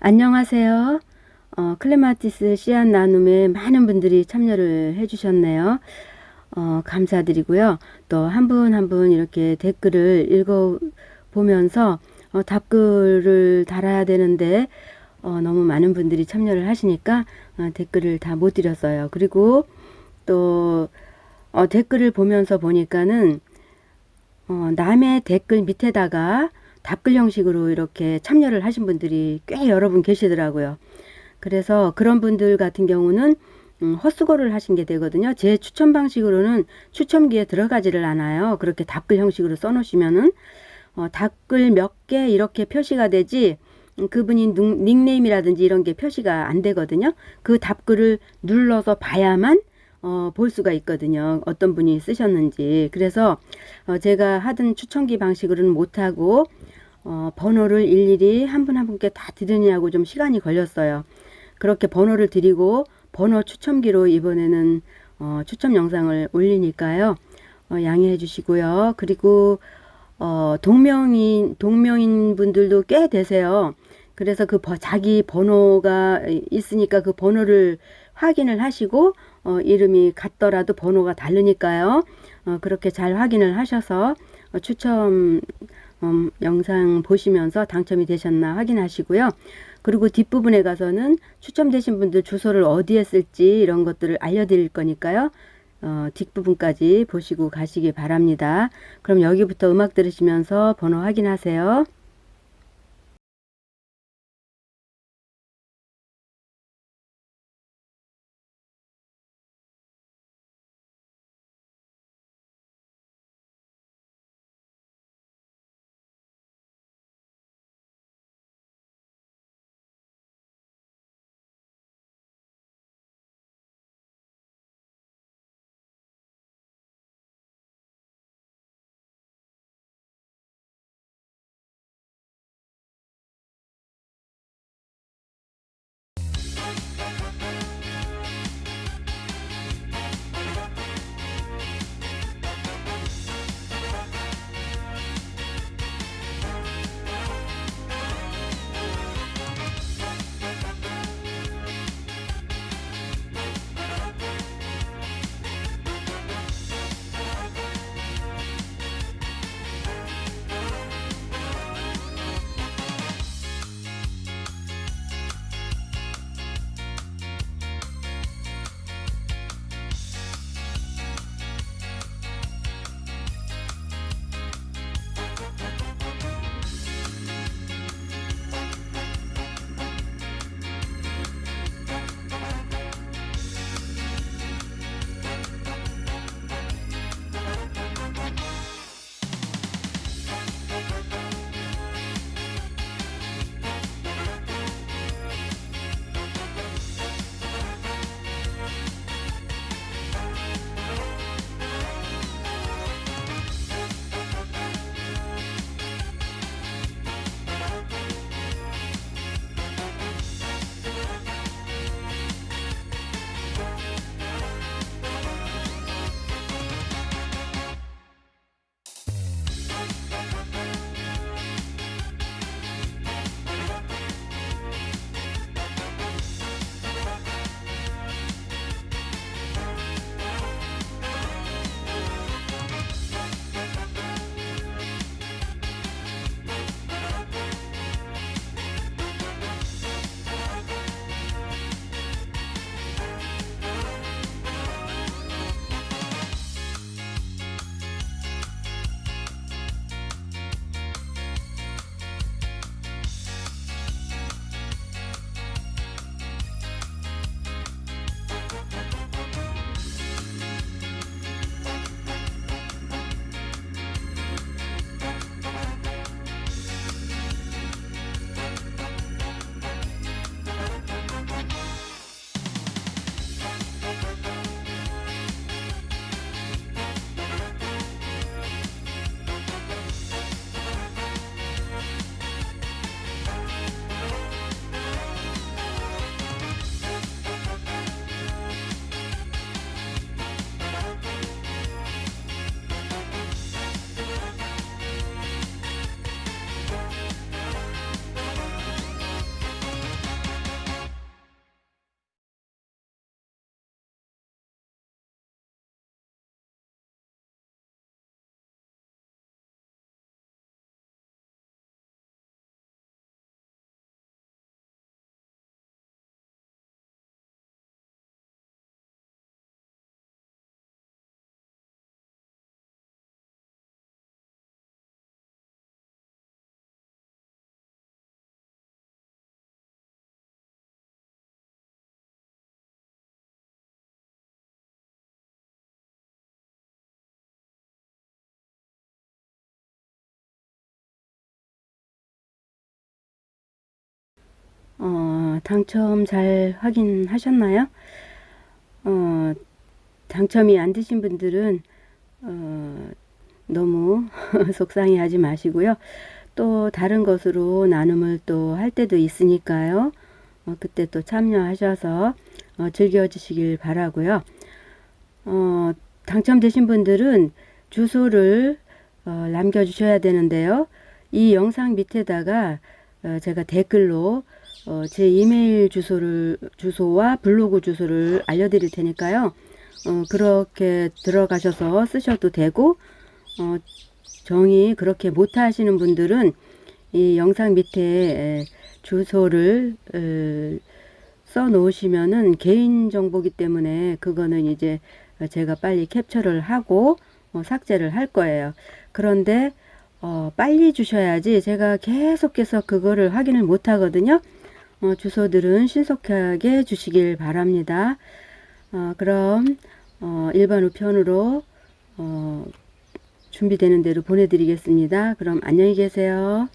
안녕하세요. 어, 클레마티스 씨앗 나눔에 많은 분들이 참여를 해주셨네요. 어, 감사드리고요. 또 한 분 한 분 이렇게 댓글을 읽어보면서 어, 답글을 달아야 되는데 어, 너무 많은 분들이 참여를 하시니까 어, 댓글을 다 못 드렸어요. 그리고 또 어, 댓글을 보면서 보니까는 어, 남의 댓글 밑에다가 답글 형식으로 이렇게 참여를 하신 분들이 꽤 여러 분 계시더라고요. 그래서 그런 분들 같은 경우는 음, 헛수고를 하신 게 되거든요. 제 추천 방식으로는 추첨기에 들어가지를 않아요. 그렇게 답글 형식으로 써놓으시면은 어, 답글 몇 개 이렇게 표시가 되지 음, 그분이 닉- 닉네임이라든지 이런 게 표시가 안 되거든요. 그 답글을 눌러서 봐야만 어, 볼 수가 있거든요. 어떤 분이 쓰셨는지. 그래서 어, 제가 하던 추천기 방식으로는 못하고 어, 번호를 일일이 한 분한 분께 다 드리느냐고 좀 시간이 걸렸어요. 그렇게 번호를 드리고 번호 추첨기로 이번에는 어, 추첨 영상을 올리니까요. 어, 양해해 주시고요. 그리고 어, 동명인 동명인 분들도 꽤 되세요. 그래서 그 버- 자기 번호가 있으니까 그 번호를 확인을 하시고 어, 이름이 같더라도 번호가 다르니까요. 어, 그렇게 잘 확인을 하셔서 어, 추첨 음, 영상 보시면서 당첨이 되셨나 확인하시고요. 그리고 뒷부분에 가서는 추첨되신 분들 주소를 어디에 쓸지 이런 것들을 알려드릴 거니까요. 어, 뒷부분까지 보시고 가시기 바랍니다. 그럼 여기부터 음악 들으시면서 번호 확인하세요. 어, 당첨 잘 확인하셨나요? 어, 당첨이 안 되신 분들은 어, 너무 속상해 하지 마시고요. 또 다른 것으로 나눔을 또 할 때도 있으니까요. 어, 그때 또 참여하셔서 어, 즐겨주시길 바라고요. 어, 당첨되신 분들은 주소를 어, 남겨주셔야 되는데요. 이 영상 밑에다가 어, 제가 댓글로 어, 제 이메일 주소를 주소와 블로그 주소를 알려드릴 테니까요. 어, 그렇게 들어가셔서 쓰셔도 되고 어, 정이 그렇게 못하시는 분들은 이 영상 밑에 에, 주소를 에, 써 놓으시면은 개인 정보기 때문에 그거는 이제 제가 빨리 캡처를 하고 어, 삭제를 할 거예요. 그런데 어, 빨리 주셔야지 제가 계속해서 그거를 확인을 못 하거든요. 어, 주소들은 신속하게 주시길 바랍니다. 어, 그럼 어, 일반 우편으로 어, 준비되는 대로 보내드리겠습니다. 그럼 안녕히 계세요.